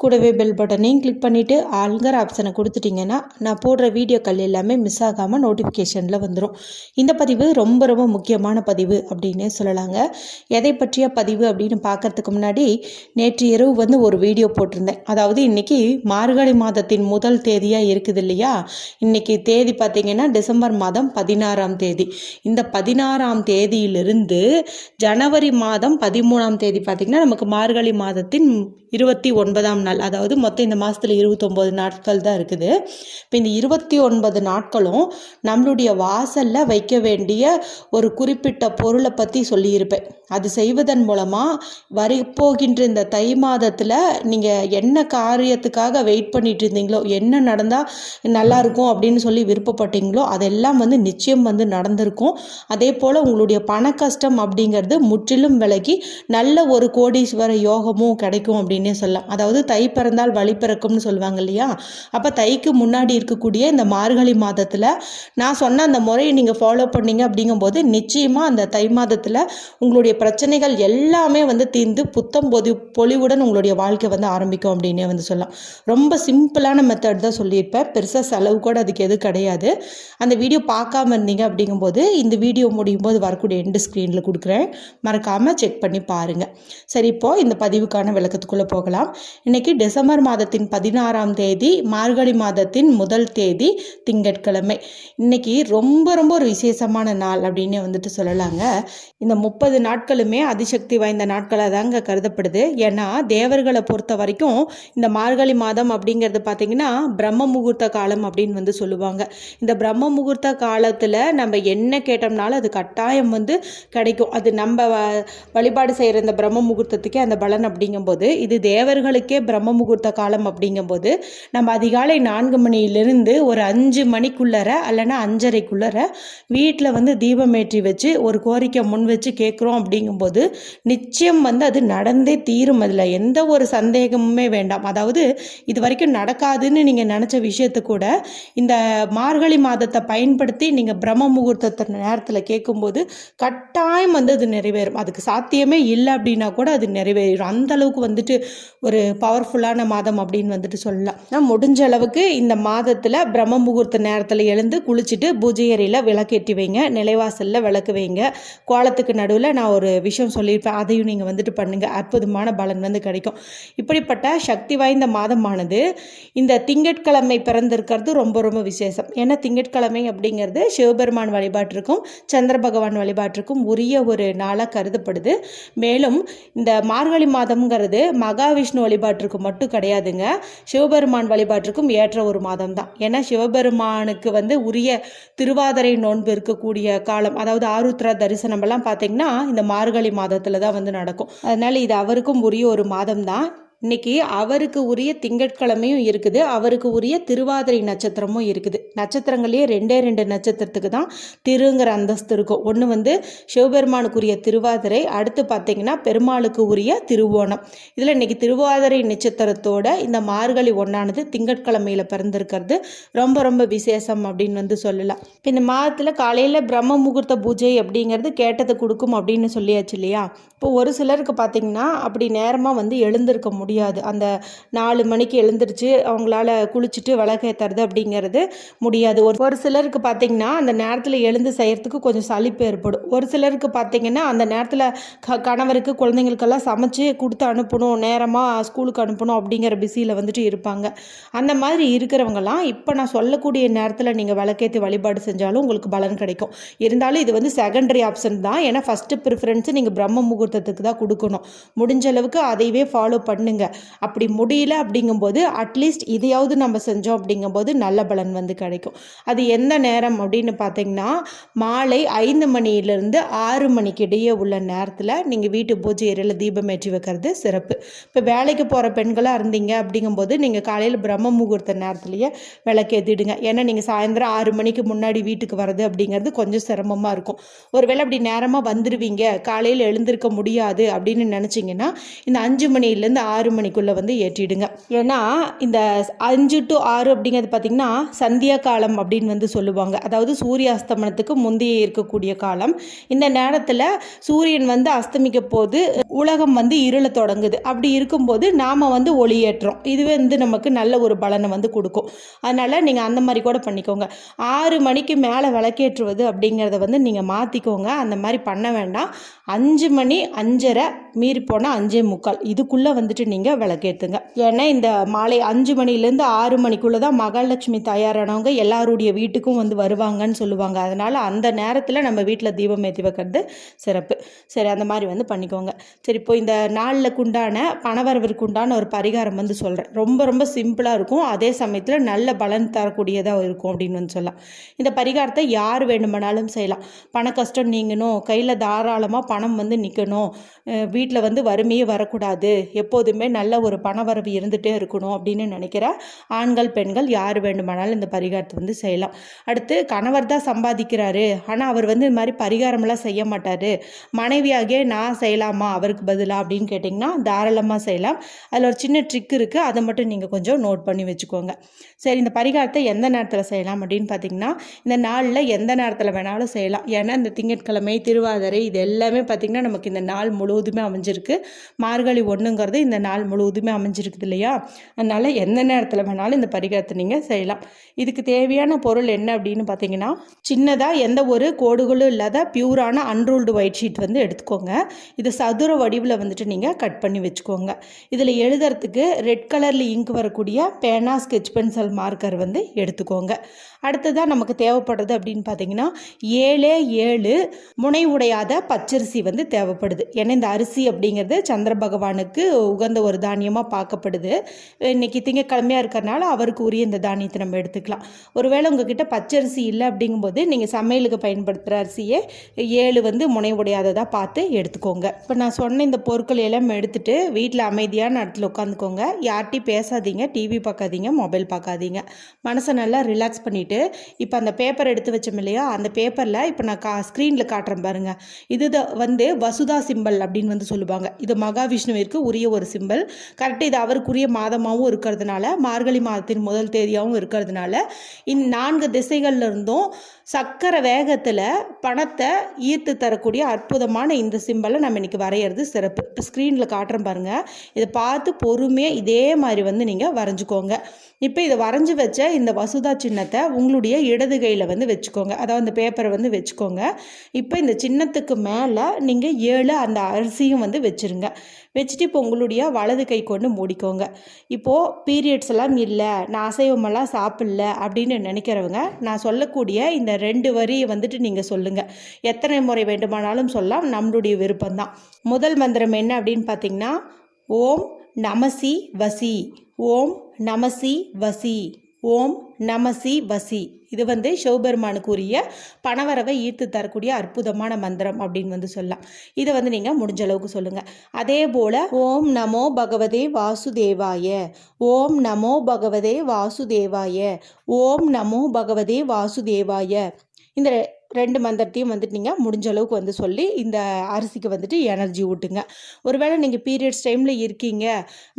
கூடவே பெல் பட்டனையும் கிளிக் பண்ணிவிட்டு ஆளுங்கிற ஆப்ஷனை கொடுத்துட்டிங்கன்னா நான் போடுற வீடியோக்கள் எல்லாமே மிஸ் ஆகாமல் நோட்டிஃபிகேஷனில் வந்துடும் இந்த பதிவு ரொம்ப ரொம்ப முக்கியமான பதிவு அப்படின்னே சொல்லலாங்க. எதை பற்றிய பதிவு அப்படின்னு பார்க்கறதுக்கு முன்னாடி நேற்று இரவு வந்து ஒரு வீடியோ போட்டிருந்தேன். அதாவது இன்றைக்கி மார்கழி மாதத்தின் முதல் தேதியாக இருக்குது இல்லையா? இன்றைக்கி தேதி பார்த்திங்கன்னா டிசம்பர் மாதம் பதினாறாம் தேதி. இந்த பதினாறாம் தேதியிலிருந்து ஜனவரி மாதம் பதிமூணாம் தேதி பார்த்திங்கன்னா நமக்கு மார்கழி மாதத்தின் இருபத்தி ஒன்பதாம் நாள். அதாவது மொத்தம் இந்த மாதத்தில் இருபத்தொம்போது நாட்கள் தான் இருக்குது. இப்போ இந்த இருபத்தி ஒன்பது நாட்களும் நம்மளுடைய வாசலில் வைக்க வேண்டிய ஒரு குறிப்பிட்ட பொருளை பற்றி சொல்லியிருப்பேன். அது செய்வதன் மூலமாக வரப்போகின்ற இந்த தை மாதத்தில் நீங்கள் என்ன காரியத்துக்காக வெயிட் பண்ணிட்டு இருந்தீங்களோ என்ன நடந்தால் நல்லாயிருக்கும் அப்படின்னு சொல்லி விருப்பப்பட்டீங்களோ அதெல்லாம் வந்து நிச்சயம் வந்து நடந்திருக்கும். அதே போல் உங்களுடைய பண கஷ்டம் அப்படிங்கிறது முற்றிலும் விலகி நல்ல ஒரு கோடீஸ்வர யோகமும் கிடைக்கும் அப்படின்னே சொல்லலாம். அதாவது தை தை பிறந்தால் வழி பிறக்கும்னு சொல்லுவாங்க இல்லையா? அப்போ தைக்கு முன்னாடி இருக்கக்கூடிய இந்த மார்கழி மாதத்தில் நான் சொன்ன அந்த முறையை நீங்கள் ஃபாலோ பண்ணீங்க அப்படிங்கும்போது நிச்சயமாக அந்த தை மாதத்தில் உங்களுடைய பிரச்சனைகள் எல்லாமே வந்து தீர்ந்து புத்தம் பொதி பொலிவுடன் உங்களுடைய வாழ்க்கை வந்து ஆரம்பிக்கும் அப்படின்னே வந்து சொல்லலாம். ரொம்ப சிம்பிளான மெத்தட் தான் சொல்லியிருப்பேன். பெருசாக செலவு கூட அதுக்கு எதுவும் கிடையாது. அந்த வீடியோ பார்க்காம இருந்தீங்க அப்படிங்கும்போது இந்த வீடியோ முடியும் போது வரக்கூடிய எண்டு ஸ்க்ரீனில் கொடுக்குறேன். மறக்காமல் செக் பண்ணி பாருங்கள் சரி இப்போது இந்த பதிவுக்கான விளக்கத்துக்குள்ளே போகலாம். இன்றைக்கி டிசம்பர் மாதத்தின் பதினாறாம் தேதி மார்கழி மாதத்தின் முதல் தேதி திங்கட்கிழமை. இன்னைக்கு ரொம்ப ரொம்ப ஒரு விசேஷமான நாள் அப்படின்னு வந்துட்டு சொல்லலாங்க. இந்த முப்பது நாட்களுமே அதிசக்தி வாய்ந்த நாட்களாக தாங்க கருதப்படுது. ஏன்னா தேவர்களை பொறுத்த வரைக்கும் இந்த மார்கழி மாதம் அப்படிங்கிறது பார்த்திங்கன்னா பிரம்ம முகூர்த்த காலம் அப்படின்னு வந்து சொல்லுவாங்க. இந்த பிரம்ம முகூர்த்த காலத்தில் நம்ம என்ன கேட்டோம்னாலும் அது கட்டாயம் வந்து கிடைக்கும். அது நம்ம வழிபாடு செய்கிற இந்த பிரம்ம முகூர்த்தத்துக்கே அந்த பலன் அப்படிங்கும்போது இது தேவர்களுக்கே பிரம்ம முகூர்த்த காலம் அப்படிங்கும்போது நம்ம அதிகாலை நான்கு மணியிலிருந்து ஒரு அஞ்சு மணிக்குள்ளர அல்லனா அஞ்சரைக்குள்ளர வீட்டில் வந்து தீபமேற்றி வச்சு ஒரு கோரிக்கை முன் வச்சு கேட்குறோம் அப்படிங்கும்போது நிச்சயம் வந்து அது நடந்தே தீரும் அதில். எந்த ஒரு சந்தேகமுமே வேண்டாம். அதாவது இது வரைக்கும் நடக்காதுன்னு நீங்கள் நினச்ச விஷயத்தை கூட இந்த மார்கழி மாதத்தை பயன்படுத்தி நீங்கள் பிரம்ம முகூர்த்தத்தை நேரத்தில் கேட்கும்போது கட்டாயம் வந்து அது நிறைவேறும். அதுக்கு சாத்தியமே இல்லை அப்படின்னா கூட அது நிறைவேறும் அந்த அளவுக்கு வந்துட்டு ஒரு பவர்ஃபுல்லான மாதம் அப்படின்னு வந்துட்டு சொல்லலாம். நான் முடிஞ்ச அளவுக்கு இந்த மாதத்தில் பிரம்ம முகூர்த்த நேரத்தில் எழுந்து குளிச்சுட்டு பூஜை அறையில் விளக்கேற்றி வைங்க நிலைவாசலில் விளக்கு வைங்க. கோலத்துக்கு நடுவில் நான் ஒரு விஷயம் சொல்லியிருப்பேன். அதையும் நீங்கள் வந்துட்டு பண்ணுங்கள் அற்புதமான பலன் வந்து கிடைக்கும். இப்படிப்பட்ட சக்தி வாய்ந்த மாதமானது இந்த திங்கட்கிழமை பிறந்திருக்கிறது ரொம்ப ரொம்ப விசேஷம். ஏன்னா திங்கட்கிழமை அப்படிங்கிறது சிவபெருமான் வழிபாட்டிற்கும் சந்திர பகவான் வழிபாட்டிற்கும் உரிய ஒரு நாளாக கருதப்படுது. மேலும் இந்த மார்கழி மாதம்ங்கிறது மகாவிஷ்ணு வழிபாட்டிற்கு மட்டும் கிடையாதுங்க. சிவபெருமான் வழிபாட்டிற்கும் ஏற்ற ஒரு மாதம் தான் ஏன்னா சிவபெருமானுக்கு வந்து உரிய திருவாதிரை நோன்பு இருக்கக்கூடிய காலம் அதாவது ஆருத்ரா தரிசனம் எல்லாம் பார்த்தீங்கன்னா இந்த மார்கழி மாதத்தில் தான் வந்து நடக்கும். அதனால இது அவருக்கும் உரிய ஒரு மாதம் தான் இன்னைக்கு அவருக்கு உரிய திங்கட்கிழமையும் இருக்குது அவருக்கு உரிய திருவாதிரை நட்சத்திரமும் இருக்குது. நட்சத்திரங்களே ரெண்டே ரெண்டு நட்சத்திரத்துக்கு தான் திருங்கிற அந்தஸ்து இருக்கும். ஒன்று வந்து சிவபெருமானுக்குரிய திருவாதிரை அடுத்து பார்த்தீங்கன்னா பெருமாளுக்கு உரிய திருவோணம். இதில் இன்றைக்கி திருவாதிரை நட்சத்திரத்தோட இந்த மார்கழி ஒன்றானது திங்கட்கிழமையில் பிறந்திருக்கிறது. ரொம்ப ரொம்ப விசேஷம் அப்படின்னு வந்து சொல்லலாம். இப்போ இந்த மாதத்தில் காலையில் பிரம்ம முகூர்த்த பூஜை அப்படிங்கிறது கேட்டதை கொடுக்கும் அப்படின்னு சொல்லியாச்சு இல்லையா? இப்போ ஒரு சிலருக்கு பார்த்தீங்கன்னா அப்படி நேரமாக வந்து எழுந்திருக்க முடியும் முடியாது. அந்த நாலு மணிக்கு எழுந்திரிச்சு அவங்களால குளிச்சுட்டு விளக்கேற்றுறது அப்படிங்கிறது முடியாது. ஒரு ஒரு சிலருக்கு பார்த்தீங்கன்னா அந்த நேரத்தில் எழுந்து செய்கிறதுக்கு கொஞ்சம் சலிப்பு ஏற்படும். ஒரு சிலருக்கு பார்த்தீங்கன்னா அந்த நேரத்தில் க கணவருக்கு குழந்தைங்களுக்கெல்லாம் சமைச்சு கொடுத்து அனுப்பணும் நேரமாக ஸ்கூலுக்கு அனுப்பணும் அப்படிங்கிற பிஸியில் வந்துட்டு இருப்பாங்க. அந்த மாதிரி இருக்கிறவங்கலாம் இப்போ நான் சொல்லக்கூடிய நேரத்தில் நீங்கள் விளக்கேற்றி வழிபாடு செஞ்சாலும் உங்களுக்கு பலன் கிடைக்கும். இருந்தாலும் இது வந்து செகண்டரி ஆப்ஷன் தான். ஏன்னா ஃபஸ்ட்டு ப்ரிஃபரன்ஸு நீங்கள் பிரம்ம முகூர்த்தத்துக்கு தான் கொடுக்கணும். முடிஞ்ச அளவுக்கு அதையவே ஃபாலோ செய்யுங்க அப்படி முடியல அப்படிங்கும்போது அட்லீஸ்ட் இதையாவது நம்ம செஞ்சோம் அப்படிங்கும்போது நல்ல பலன் வந்து கிடைக்கும். அது எந்த நேரம் அப்படின்னு பார்த்தீங்கன்னா மாலை ஐந்து மணியிலிருந்து ஆறு மணிக்கு இடையே உள்ள நேரத்தில் நீங்கள் வீட்டு பூஜை ஏரியில் தீபம் ஏற்றி வைக்கிறது சிறப்பு. இப்போ வேலைக்கு போகிற பெண்களாக இருந்தீங்க அப்படிங்கும்போது நீங்கள் காலையில் பிரம்ம முகூர்த்த நேரத்துலையே விளக்கேற்றிடுங்க ஏன்னா நீங்கள் சாயந்தரம் ஆறு மணிக்கு முன்னாடி வீட்டுக்கு வர்றது அப்படிங்கிறது கொஞ்சம் சிரமமாக இருக்கும். ஒருவேளை அப்படி நேரமாக வந்துடுவீங்க காலையில் எழுந்திருக்க முடியாது அப்படின்னு நினச்சிங்கன்னா இந்த அஞ்சு மணிலேருந்து ஆறு ஆறு மணிக்குள்ளே வந்து ஏற்றிடுங்க. ஏன்னா இந்த அஞ்சு டு ஆறு அப்படிங்கிறது பார்த்திங்கன்னா சந்தியா காலம் அப்படின்னு வந்து சொல்லுவாங்க. அதாவது சூரிய அஸ்தமனத்துக்கு முந்தைய இருக்கக்கூடிய காலம். இந்த நேரத்தில் சூரியன் வந்து அஸ்தமிக்க போது உலகம் வந்து இருள தொடங்குது. அப்படி இருக்கும்போது நாம் வந்து ஒளியேற்றோம் இதுவே வந்து நமக்கு நல்ல ஒரு பலனை வந்து கொடுக்கும். அதனால் நீங்கள் அந்த மாதிரி கூட பண்ணிக்கோங்க. ஆறு மணிக்கு மேலே விளக்கேற்றுவது அப்படிங்கிறத வந்து நீங்கள் மாற்றிக்கோங்க அந்த மாதிரி பண்ண வேண்டாம். அஞ்சு மணி அஞ்சரை மீறி போனால் அஞ்சே முக்கால். இதுக்குள்ளே வந்துட்டு நீங்கள் விளக்கேற்றுங்க ஏன்னா இந்த மாலை அஞ்சு மணிலேருந்து ஆறு மணிக்குள்ளே தான் மகாலட்சுமி தயாரானவங்க எல்லாருடைய வீட்டுக்கும் வந்து வருவாங்கன்னு சொல்லுவாங்க. அதனால் அந்த நேரத்தில் நம்ம வீட்டில் தீபம் ஏற்றி வைக்கிறது சிறப்பு. சரி அந்த மாதிரி வந்து பண்ணிக்கோங்க. சரி இப்போ இந்த நாளில் குண்டான பணவரவிற்கு உண்டான ஒரு பரிகாரம் வந்து சொல்கிறேன் ரொம்ப ரொம்ப சிம்பிளாக இருக்கும். அதே சமயத்தில் நல்ல பலன் தரக்கூடியதாக இருக்கும் அப்படின்னு வந்து சொல்லலாம். இந்த பரிகாரத்தை யார் வேண்டுமானாலும் செய்யலாம். பண கஷ்டம் நீங்கணும். கையில் தாராளமாக பணம் வந்து நிற்கணும் வீட்டில் வந்து வறுமையே வரக்கூடாது. எப்போதுமே நல்ல ஒரு பணவரவு இருந்துகிட்டே இருக்கணும் அப்படின்னு நினைக்கிற ஆண்கள் பெண்கள் யார் வேண்டுமானாலும் இந்த பரிகாரத்தை வந்து செய்யலாம். அடுத்து கணவர் தான் சம்பாதிக்கிறாரு. ஆனால் அவர் வந்து இந்த மாதிரி பரிகாரமெல்லாம் செய்ய மாட்டார். மனைவியாகிய நான் செய்யலாமா? அவருக்கு பதிலாக அப்படின்னு கேட்டிங்கன்னா தாராளமாக செய்யலாம். அதில் ஒரு சின்ன ட்ரிக் இருக்குது அதை மட்டும் நீங்கள் கொஞ்சம் நோட் பண்ணி வச்சுக்கோங்க. சரி இந்த பரிகாரத்தை எந்த நேரத்தில் செய்யலாம் அப்படின்னு பார்த்தீங்கன்னா இந்த நாளில் எந்த நேரத்தில் வேணாலும் செய்யலாம். ஏன்னா இந்த திங்கட்கிழமை திருவாதிரை இது எல்லாமே பார்த்திங்கன்னா நமக்கு இந்த நாள் முழுவதுமே அமைஞ்சிருக்கு. மார்கழி ஒன்றுங்கிறது இந்த நாள் முழுவதுமே அமைஞ்சிருக்குது இல்லையா? அதனால் எந்த நேரத்தில் வேணாலும் இந்த பரிகாரத்தை நீங்கள் செய்யலாம். இதுக்கு தேவையான பொருள் என்ன அப்படின்னு பார்த்தீங்கன்னா சின்னதாக எந்த ஒரு கோடுகளும் இல்லாத பியூரான அன்ரூல்டு ஒயிட் ஷீட் வந்து எடுத்துக்கோங்க. இது சதுர வடிவில் வந்துட்டு நீங்கள் கட் பண்ணி வச்சுக்கோங்க. இதில் எழுதுறதுக்கு ரெட் கலரில் இங்க் வரக்கூடிய பேனா ஸ்கெச் பென்சில் மார்க்கர் வந்து எடுத்துக்கோங்க. அடுத்ததாக நமக்கு தேவைப்படுறது அப்படின்னு பார்த்தீங்கன்னா ஏழே ஏழு முனை உடையாத பச்சரிசி வந்து தேவைப்படுது. ஏன்னா இந்த அரிசி அப்படிங்கிறது சந்திர பகவானுக்கு உகந்த ஒரு தானியமாக பார்க்கப்படுது. இன்னைக்கு திங்கக்கிழமையாக இருக்கிறனால அவருக்கு உரிய இந்த தானியத்தை நம்ம எடுத்துக்கலாம். ஒருவேளை உங்ககிட்ட பச்சரிசி இல்லை அப்படிங்கும்போது நீங்கள் சமையலுக்கு பயன்படுத்துகிற அரிசியே ஏழு வந்து முனை உடையாததாக பார்த்து எடுத்துக்கோங்க. இப்போ நான் சொன்ன இந்த பொருட்கள் எல்லாம் எடுத்துகிட்டு வீட்டில் அமைதியான இடத்துல உட்காந்துக்கோங்க. யார்ட்டையும் பேசாதீங்க. டிவி பார்க்காதீங்க. மொபைல் பார்க்காதீங்க. மனசை நல்லா ரிலாக்ஸ் பண்ணிவிட்டு இப்போ அந்த பேப்பர் எடுத்து வச்சோம் இல்லையா? அந்த பேப்பரில் இப்போ நான் கா ஸ்க்ரீனில் காட்டுறேன் பாருங்கள் இது வந்து வசுதா சிம்பல் அப்படின்னு வந்து சொல்லுவாங்க. இது மகாவிஷ்ணுவிற்கு உரிய ஒரு சிம்பல் கரெக்டாக இது அவருக்குரிய மாதமாகவும் இருக்கிறதுனால மார்கழி மாதத்தின் முதல் தேதியாகவும் இருக்கிறதுனால இந் நான்கு திசைகளில் இருந்தும் சக்கர வேகத்தில் பணத்தை ஈர்த்து தரக்கூடிய அற்புதமான இந்த சிம்பலை நம்ம இன்றைக்கி வரைகிறது சிறப்பு. இப்போ ஸ்க்ரீனில் காட்டுறேன் பாருங்கள் இதை பார்த்து பொறுமையாக இதே மாதிரி வந்து நீங்கள் வரைஞ்சிக்கோங்க. இப்போ இதை வரைஞ்சி வச்ச இந்த வசுதா சின்னத்தை உங்களுடைய இடது கையில் வந்து வச்சுக்கோங்க. அதாவது அந்த பேப்பரை வந்து வச்சுக்கோங்க. இப்போ இந்த சின்னத்துக்கு மேலே நீங்கள் ஏழு அந்த அரிசியும் வந்து வச்சுருங்க. வச்சுட்டு இப்போ உங்களுடைய வலது கை கொண்டு மூடிக்கோங்க. இப்போது பீரியட்ஸ் எல்லாம் இல்லை நான் அசைவமெல்லாம் சாப்பிடல அப்படின்னு நினைக்கிறவங்க நான் சொல்லக்கூடிய இந்த ரெண்டு வரியை வந்துட்டு நீங்கள் சொல்லுங்கள் எத்தனை முறை வேண்டுமானாலும் சொல்லலாம் நம்மளுடைய விருப்பம்தான். முதல் மந்திரம் என்ன அப்படின்னு பார்த்தீங்கன்னா ஓம் நமசி வசி ஓம் நமசி வசி ஓம் நமசி வசி. இது வந்து சிவபெருமானுக்குரிய பணவரவை ஈர்த்து தரக்கூடிய அற்புதமான மந்திரம் அப்படின்னு வந்து சொல்லலாம். இதை வந்து நீங்கள் முடிஞ்ச அளவுக்கு சொல்லுங்கள் அதே போல் ஓம் நமோ பகவதே வாசுதேவாய. ஓம் நமோ பகவதே வாசுதேவாய. ஓம் நமோ பகவதே வாசுதேவாய. இந்த ரெண்டு மந்திரத்தையும் வந்துட்டு நீங்கள் முடிஞ்ச அளவுக்கு வந்து சொல்லி இந்த அரிசிக்கு வந்துட்டு எனர்ஜி ஊட்டுங்க. ஒருவேளை நீங்கள் பீரியட்ஸ் டைமில் இருக்கீங்க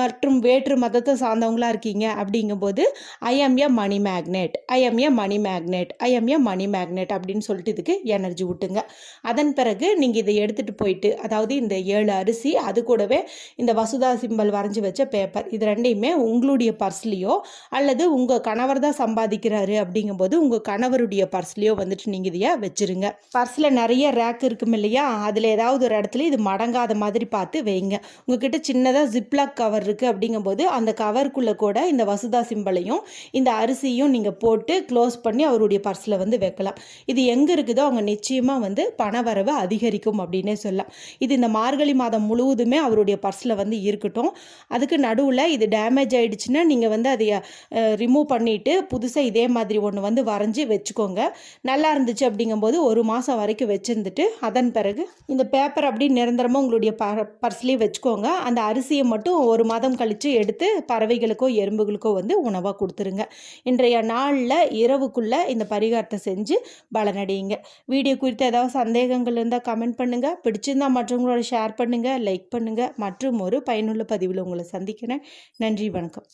மற்றும் வேற்று மதத்தை சார்ந்தவங்களாக இருக்கீங்க அப்படிங்கும்போது I a money magnet I a money magnet I a money magnet அப்படின்னு சொல்லிட்டு இதுக்கு எனர்ஜி ஊட்டுங்க. அதன் பிறகு நீங்கள் இதை எடுத்துகிட்டு போயிட்டு அதாவது இந்த ஏழு அரிசி அது கூடவே இந்த வசுதா சிம்பல் வரைஞ்சி வச்ச பேப்பர் இது ரெண்டையுமே உங்களுடைய பர்ஸ்லேயோ அல்லது உங்கள் கணவர் தான் சம்பாதிக்கிறாரு அப்படிங்கும்போது உங்கள் கணவருடைய பர்ஸ்லேயோ வந்துட்டு நீங்கள் இதைய வச்சுருங்க. பர்ஸில் நிறைய ரேக் இருக்கும் இல்லையா? அதில் ஏதாவது ஒரு இடத்துல இது மடங்காத மாதிரி பார்த்து வைங்க. உங்ககிட்ட சின்னதாக ஜிப்லாக் கவர் இருக்குது அப்படிங்கும்போது அந்த கவருக்குள்ளே கூட இந்த வசுதா சிம்பலையும் இந்த அரிசியும் நீங்கள் போட்டு க்ளோஸ் பண்ணி அவருடைய பர்ஸில் வந்து வைக்கலாம். இது எங்கே இருக்குதோ அவங்க நிச்சயமாக வந்து பணவரவு அதிகரிக்கும் அப்படின்னே சொல்லலாம். இது இந்த மார்கழி மாதம் முழுவதுமே அவருடைய பர்ஸில் வந்து இருக்கட்டும். அதுக்கு நடுவில் இது டேமேஜ் ஆகிடுச்சுன்னா நீங்கள் வந்து அதை ரிமூவ் பண்ணிவிட்டு புதுசாக இதே மாதிரி ஒன்று வந்து வரைஞ்சி வச்சுக்கோங்க. நல்லா இருந்துச்சு அப்படி அப்படிங்கும்போது ஒரு மாதம் வரைக்கும் வச்சுருந்துட்டு அதன் பிறகு இந்த பேப்பர் அப்படி நிரந்தரமாக உங்களுடைய ப பர்ஸ்லேயே வச்சுக்கோங்க. அந்த அரிசியை மட்டும் ஒரு மாதம் கழித்து எடுத்து பறவைகளுக்கோ எறும்புகளுக்கோ வந்து உணவாக கொடுத்துருங்க. இன்றைய நாளில் இரவுக்குள்ளே இந்த பரிகாரத்தை செஞ்சு பலனடையுங்க. வீடியோ குறித்து ஏதாவது சந்தேகங்கள் இருந்தால் கமெண்ட் பண்ணுங்கள் பிடிச்சிருந்தா மற்றவங்களோட ஷேர் பண்ணுங்கள் லைக் பண்ணுங்கள் மற்றும் ஒரு பயனுள்ள பதிவில் உங்களை சந்திக்கிறேன். நன்றி வணக்கம்.